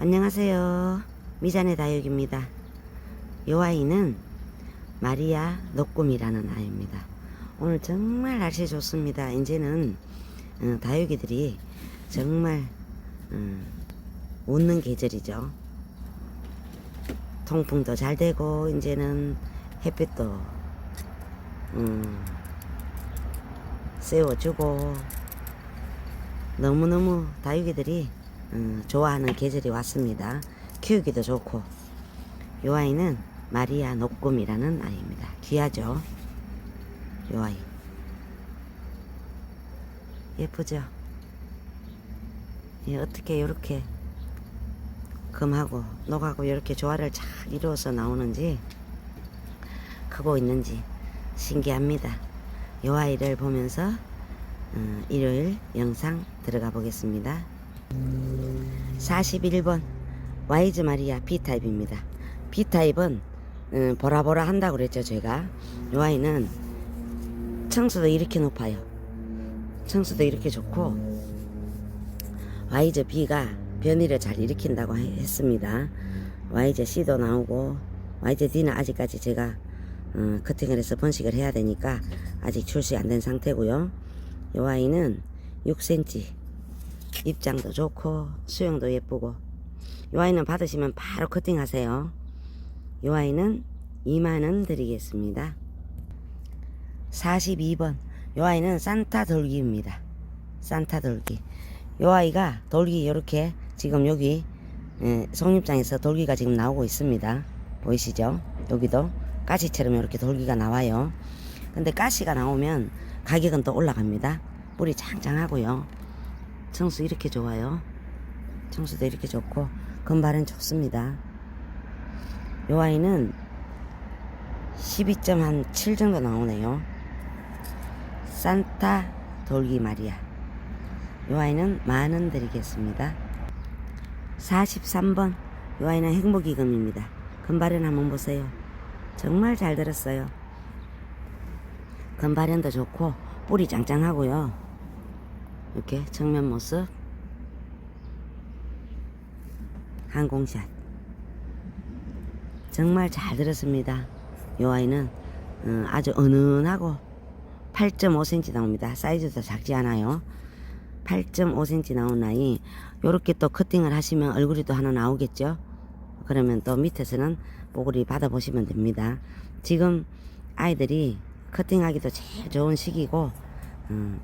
안녕하세요. 미잔의 다육입니다. 이 아이는 마리아 녹꿈이라는 아이입니다. 오늘 정말 날씨 좋습니다. 이제는 어, 다육이들이 정말 음, 웃는 계절이죠. 통풍도 잘 되고 이제는 햇빛도 음, 쐬워주고 너무너무 다육이들이 음, 좋아하는 계절이 왔습니다. 키우기도 좋고 이 아이는 마리아 녹꿈이라는 아이입니다. 귀하죠? 이 아이 예쁘죠? 예, 어떻게 이렇게 금하고 녹하고 이렇게 조화를 잘 이루어서 나오는지 크고 있는지 신기합니다. 이 아이를 보면서 어, 일요일 영상 들어가 보겠습니다. 41번 와이즈 마리아 B타입입니다. B타입은 음, 보라보라 한다고 그랬죠 제가 이 아이는 청수도 이렇게 높아요. 청수도 이렇게 좋고 와이즈 B가 변이를 잘 일으킨다고 해- 했습니다. 와이즈 C도 나오고 와이즈 D는 아직까지 제가 어, 커팅을 해서 번식을 해야 되니까 아직 출시 안 된 상태고요. 이 아이는 6cm 입장도 좋고 수영도 예쁘고 이 아이는 받으시면 바로 커팅하세요. 이 아이는 2만원 드리겠습니다. 42번 이 아이는 산타 돌기입니다. 산타 돌기 이 아이가 돌기 이렇게 지금 여기 예, 속립장에서 돌기가 지금 나오고 있습니다. 보이시죠? 여기도 가시처럼 이렇게 돌기가 나와요. 근데 가시가 나오면 가격은 또 올라갑니다. 뿌리 짱짱하고요. 청수 이렇게 좋아요. 청수도 이렇게 좋고 금발은 좋습니다. 요 아이는 12.7 정도 나오네요. 산타 돌기 마리아. 요 아이는 만 원 드리겠습니다. 43번. 요 아이는 행복이금입니다. 금발은 한번 보세요. 정말 잘 들었어요. 금발현도 좋고 뿌리 짱짱하고요. 이렇게 정면 모습 항공샷 정말 잘 들었습니다. 이 아이는 어, 아주 은은하고 8.5cm 나옵니다. 사이즈도 작지 않아요. 8.5cm 나온 아이 요렇게 또 커팅을 하시면 얼굴이 또 하나 나오겠죠. 그러면 또 밑에서는 뽀글이 받아보시면 됩니다. 지금 아이들이 커팅하기도 제일 좋은 시기고 음,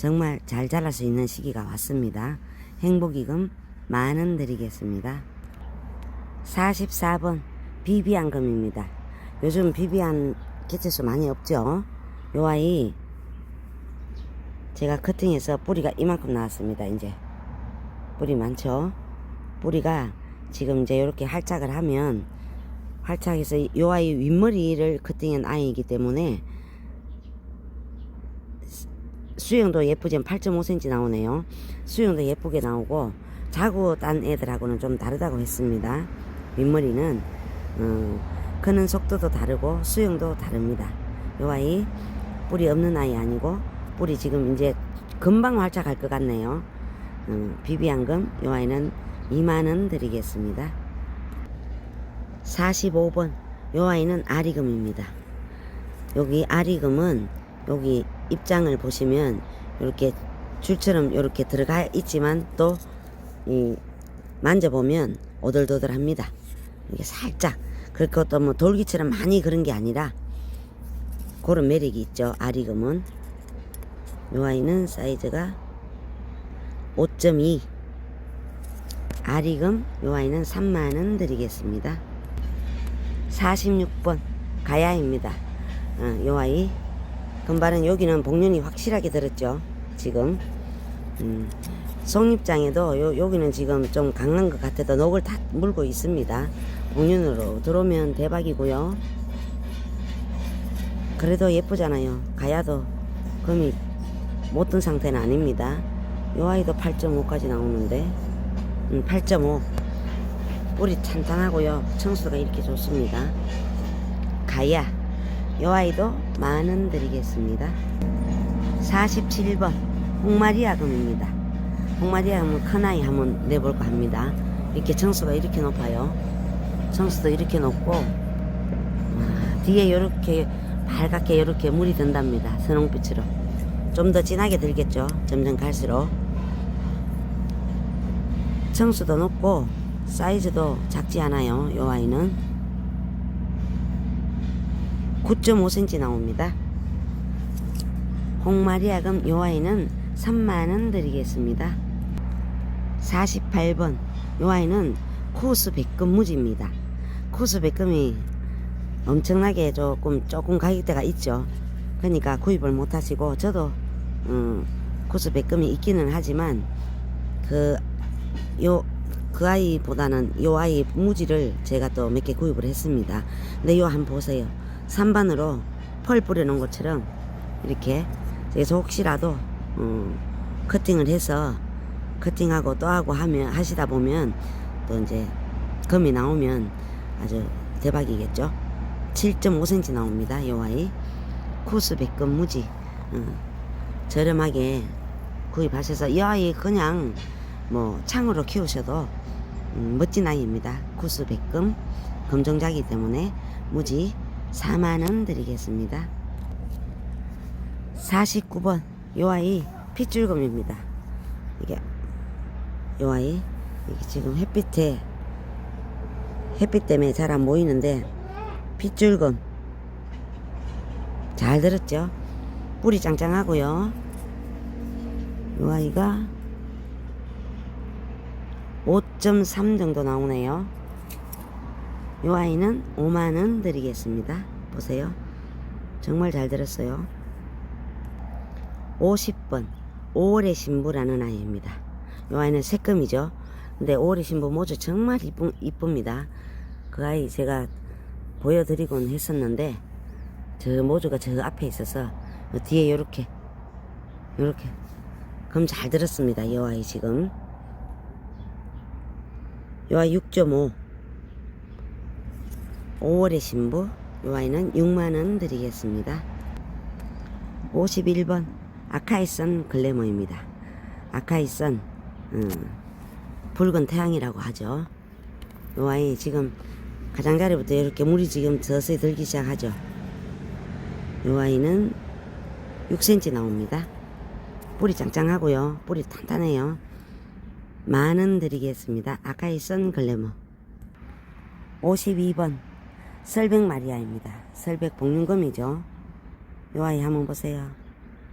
정말 잘 자랄 수 있는 시기가 왔습니다. 행복이금 만원 드리겠습니다. 44번 비비안금입니다. 요즘 비비안 개체수 많이 없죠? 요 아이 제가 커팅해서 뿌리가 이만큼 나왔습니다. 이제 뿌리 많죠? 뿌리가 지금 이제 이렇게 활착을 하면 활착해서 요 아이 윗머리를 커팅한 아이이기 때문에 수영도 예쁘지만 8.5cm 나오네요. 수영도 예쁘게 나오고 자고 딴 애들하고는 좀 다르다고 했습니다. 윗머리는 어, 크는 속도도 다르고 수영도 다릅니다. 요 아이 뿌리 없는 아이 아니고 뿌리 지금 이제 금방 활착할 것 같네요. 어, 비비안금 요 아이는 2만원 드리겠습니다. 45번 요 아이는 아리금입니다. 여기 아리금은 여기 입장을 보시면 이렇게 줄처럼 이렇게 들어가 있지만 또 이 만져보면 오돌도돌합니다. 이게 살짝 그렇게 또뭐 돌기처럼 많이 그런 게 아니라 그런 매력이 있죠. 아리금은 요 아이는 사이즈가 5.2 아리금 요 아이는 3만원 드리겠습니다. 46번 가야입니다. 어, 요 아이 금발은 여기는 복륜이 확실하게 들었죠. 지금 음, 속립장에도 요, 여기는 지금 좀 강한 것 같아도 녹을 다 물고 있습니다. 복륜으로 들어오면 대박이고요. 그래도 예쁘잖아요. 가야도 금이 못 든 상태는 아닙니다. 요 아이도 8.5까지 나오는데 음, 8.5 뿌리 탄탄하고요. 청수가 이렇게 좋습니다. 가야 요 아이도 만원 드리겠습니다. 47번 홍마리 아금입니다. 홍마리 아금은 큰아이 한번 내볼까 합니다. 이렇게 청수가 이렇게 높아요. 청수도 이렇게 높고 와, 뒤에 이렇게 밝게 이렇게 물이 든답니다. 선홍빛으로 좀 더 진하게 들겠죠. 점점 갈수록 청수도 높고 사이즈도 작지 않아요. 요 아이는 9.5cm 나옵니다. 홍마리아금 요 아이는 3만원 드리겠습니다. 48번 요 아이는 코스 백금 무지입니다. 코스 백금이 엄청나게 조금 조금 가격대가 있죠. 그러니까 구입을 못 하시고 저도 음, 코스 백금이 있기는 하지만 그 요 그 아이보다는 요 아이 무지를 제가 또 몇 개 구입을 했습니다. 근데 요 한번 보세요. 3반으로 펄 뿌려놓은 것처럼 이렇게 그래서 혹시라도 음, 커팅을 해서 커팅하고 또 하고 하면 하시다 보면 또 이제 금이 나오면 아주 대박이겠죠. 7.5cm 나옵니다. 요 아이 코스 백금 무지 음, 저렴하게 구입하셔서 이 아이 그냥 뭐 창으로 키우셔도 음, 멋진 아이입니다. 코스 백금 검정자기 때문에 무지 4만원 드리겠습니다. 49번 요 아이 핏줄금입니다. 이게 요 아이 이게 지금 햇빛에 햇빛 때문에 잘 안 보이는데 핏줄금 잘 들었죠? 뿌리 짱짱하고요. 요 아이가 5.3 정도 나오네요. 요 아이는 5만원 드리겠습니다. 보세요. 정말 잘 들었어요. 50번 5월의 신부라는 아이입니다. 요 아이는 새금이죠. 근데 5월의 신부 모주 정말 이쁘, 이쁩니다. 그 아이 제가 보여드리곤 했었는데 저 모주가 저 앞에 있어서 요 뒤에 요렇게 요렇게 그럼 잘 들었습니다. 이 아이 지금 요 아이 6.5 5월의 신부 요 아이는 6만원 드리겠습니다. 51번 아카이선 글래머입니다. 아카이선 음, 붉은 태양이라고 하죠. 요 아이 지금 가장자리부터 이렇게 물이 지금 서서히 들기 시작하죠. 요 아이는 6cm 나옵니다. 뿌리 짱짱하고요. 뿌리 탄탄해요. 만원 드리겠습니다. 아카이선 글래머 52번 설백 마리아입니다. 설백 복륜금이죠. 요 아이 한번 보세요.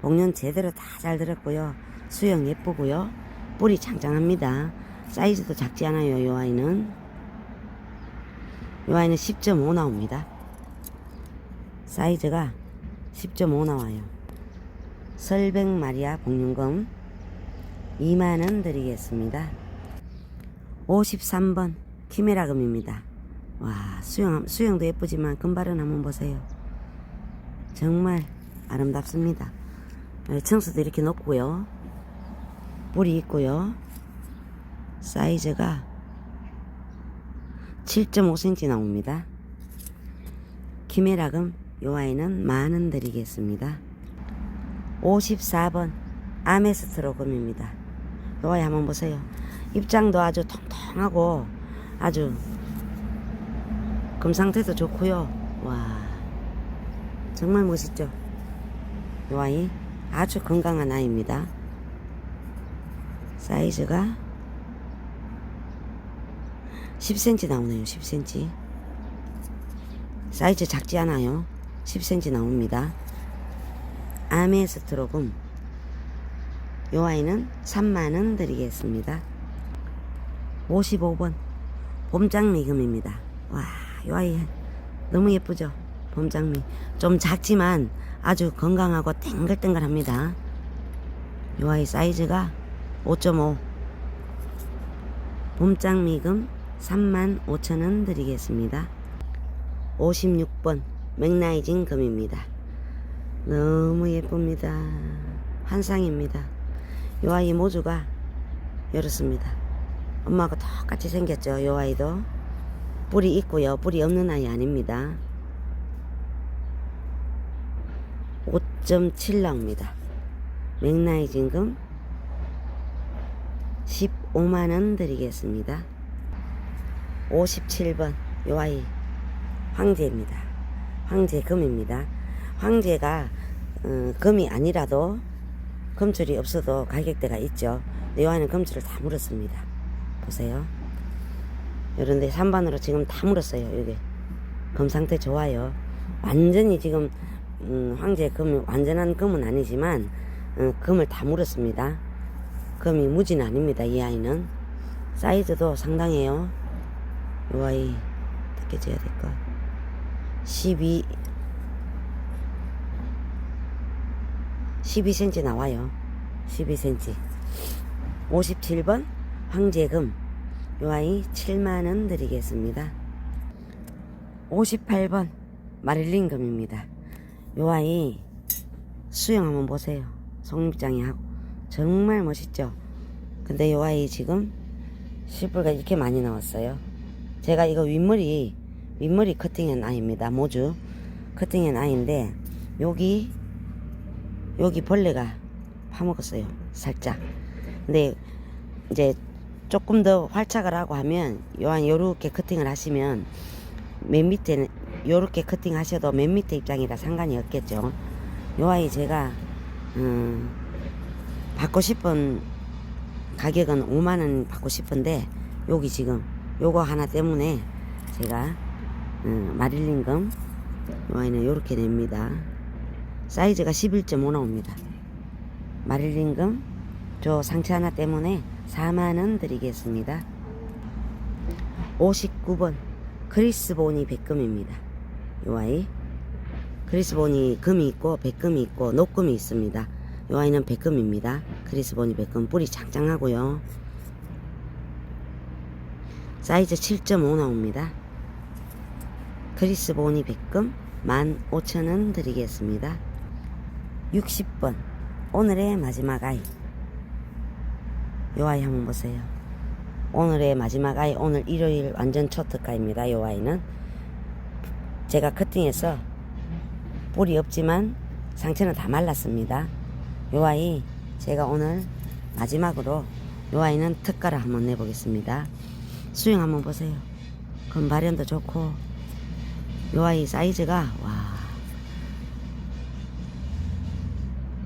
복륜 제대로 다 잘 들었고요. 수영 예쁘고요. 뿌리 창창합니다. 사이즈도 작지 않아요. 요 아이는 요 아이는 10.5 나옵니다. 사이즈가 10.5 나와요. 설백 마리아 복륜금 2만원 드리겠습니다. 53번 키메라금입니다. 와 수영 수영도 예쁘지만 금발은 한번 보세요. 정말 아름답습니다. 네, 청수도 이렇게 높고요. 뿌리 있고요. 사이즈가 7.5cm 나옵니다. 키메라금 요 아이는 만원 드리겠습니다. 54번 아메스트로금입니다. 요 아이 한번 보세요. 입장도 아주 통통하고 아주 금 상태도 좋고요. 와 정말 멋있죠. 요 아이 아주 건강한 아이입니다. 사이즈가 10cm 나오네요. 10cm. 사이즈 작지 않아요. 10cm 나옵니다. 아메스트로금 요 아이는 3만원 드리겠습니다. 55번 봄장미금입니다. 와, 요 아이 너무 예쁘죠? 봄장미. 좀 작지만 아주 건강하고 땡글땡글합니다. 요 아이 사이즈가 5.5 봄장미금 3만 5천원 드리겠습니다. 56번 맥나이징 금입니다. 너무 예쁩니다. 한상입니다. 요 아이 모주가 이렇습니다. 엄마하고 똑같이 생겼죠. 요 아이도 뿌리 있고요. 뿌리 없는 아이 아닙니다. 5.7 나옵니다. 맥나이징금 15만원 드리겠습니다. 57번 요 아이 황제입니다. 황제 금입니다. 황제가 어, 금이 아니라도 금줄이 없어도 가격대가 있죠. 근데 요 아이는 금줄을 다 물었습니다. 보세요. 이런데 3반으로 지금 다 물었어요. 여기 금 상태 좋아요. 완전히 지금 음, 황제 금 완전한 금은 아니지만 어, 금을 다 물었습니다. 금이 무지는 아닙니다. 이 아이는 사이즈도 상당해요. 이 아이 어떻게 재야 될까? 12 12cm 나와요. 12cm. 57번 황제금 요 아이 7만원 드리겠습니다. 58번 마릴린금입니다. 요 아이 수영 한번 보세요. 속립장이 하고 정말 멋있죠. 근데 요 아이 지금 실불가 이렇게 많이 나왔어요. 제가 이거 윗머리 윗머리 커팅한 아이입니다. 모주 커팅한 아이인데 여기 여기 벌레가 파먹었어요. 살짝. 근데 이제 조금 더 활착을 하고 하면 요한 요렇게 커팅을 하시면 맨 밑에는 요렇게 커팅 하셔도 맨 밑에 입장이라 상관이 없겠죠. 요 아이 제가 음, 받고 싶은 가격은 5만 원 받고 싶은데 여기 지금 요거 하나 때문에 제가 음, 마릴린금 요 아이는 요렇게 냅니다. 사이즈가 11.5 나옵니다. 마릴린금 저 상체 하나 때문에 4만원 드리겠습니다. 59번 크리스보니 백금입니다. 요 아이 크리스보니 금이 있고 백금이 있고 녹금이 있습니다. 요 아이는 백금입니다. 크리스보니 백금 뿌리 장장하고요. 사이즈 7.5 나옵니다. 크리스보니 백금 15,000원 드리겠습니다. 60번 오늘의 마지막 아이 요 아이 한번 보세요. 오늘의 마지막 아이 오늘 일요일 완전 초특가입니다. 요 아이는 제가 커팅해서 뿌리 없지만 상체는 다 말랐습니다. 요 아이 제가 오늘 마지막으로 요 아이는 특가를 한번 내보겠습니다. 수영 한번 보세요. 건 발현도 좋고 요 아이 사이즈가 와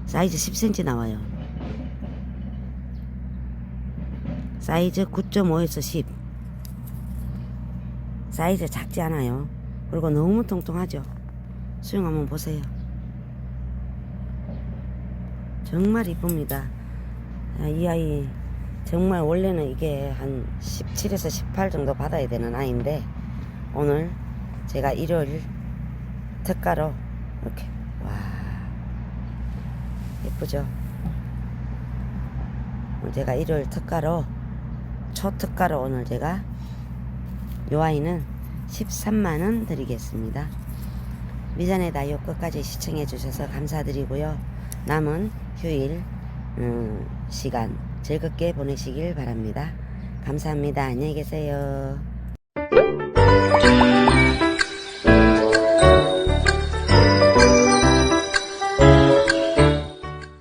사이즈 10cm 나와요. 사이즈 9.5에서 10. 사이즈 작지 않아요. 그리고 너무 통통하죠. 수영 한번 보세요. 정말 이쁩니다. 아, 이 아이 정말 원래는 이게 한 17에서 18 정도 받아야 되는 아이인데 오늘 제가 일요일 특가로 이렇게 와 예쁘죠? 제가 일요일 특가로 초특가로 오늘 제가 요 아이는 13만원 드리겠습니다. 미자네 다이오 끝까지 시청해 주셔서 감사드리고요. 남은 휴일 음, 시간 즐겁게 보내시길 바랍니다. 감사합니다. 안녕히 계세요.